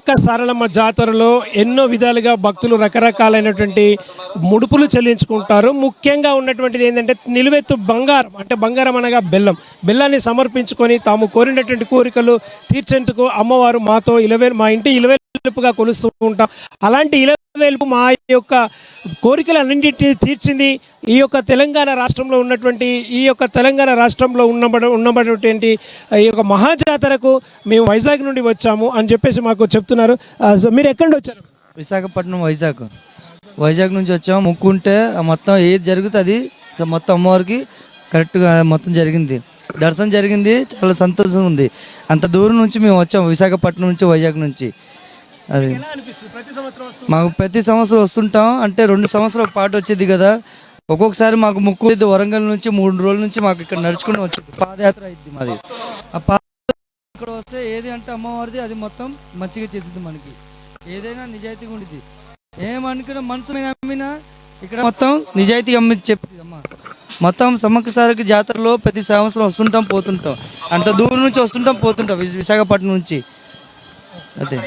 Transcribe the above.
ఒక్క సారలమ్మ జాతరలో ఎన్నో విధాలుగా భక్తులు రకరకాలైనటువంటి ముడుపులు చెల్లించుకుంటారు. ముఖ్యంగా ఉన్నటువంటిది ఏంటంటే నిలువెత్తు బంగారం అంటే బంగారం అనగా బెల్లం. బెల్లాన్ని సమర్పించుకొని తాము కోరినటువంటి కోరికలు తీర్చేందుకు అమ్మవారు మాతో ఇలవే మా ఇంటి ఇలవేలుపుగా కొలుస్తూ ఉంటాం. అలాంటి ఇలవేలుపు మా యొక్క కోరికలన్నింటినీ తీర్చింది ఈ యొక్క తెలంగాణ రాష్ట్రంలో ఉన్నటువంటి ఈ యొక్క తెలంగాణ రాష్ట్రంలో ఉన్నబడ ఉన్నబడినటువంటి ఈ యొక్క మహాజాతరకు మేము వైజాగ్ నుండి వచ్చాము అని చెప్పేసి మాకు చెప్తున్నారు. సో మీరు ఎక్కడి నుండి వచ్చారు? విశాఖపట్నం వైజాగ్. వైజాగ్ నుంచి వచ్చాము. ముక్కుంటే మొత్తం ఏది జరుగుతుంది మొత్తం అమ్మవారికి కరెక్ట్గా మొత్తం జరిగింది. దర్శనం జరిగింది చాలా సంతోషం ఉంది. అంత దూరం నుంచి మేము వచ్చాము విశాఖపట్నం నుంచి వైజాగ్ నుంచి. అది. మాకు ప్రతి సంవత్సరం వస్తుంటాం అంటే రెండు సంవత్సరాల పాటు వచ్చేది కదా. ఒక్కొక్కసారి మాకు ముక్కు ఇది వరంగల్ నుంచి మూడు రోజుల నుంచి మాకు ఇక్కడ నడుచుకుని వచ్చింది పాదయాత్ర అయింది మాది. ఆ పాద ఇక్కడ వస్తే ఏది అంటే అమ్మవారిది అది మొత్తం మంచిగా చేసింది మనకి. ఏదైనా నిజాయితీగా ఉండేది ఏమనుకున్న మీద అమ్మినా ఇక్కడ మొత్తం నిజాయితీగా అమ్మి చెప్పింది అమ్మ. మొత్తం సమ్మక్కసారికి జాతరలో ప్రతి సంవత్సరం వస్తుంటాం పోతుంటాం. అంత దూరం నుంచి వస్తుంటాం పోతుంటాం విశాఖపట్నం నుంచి. అదే.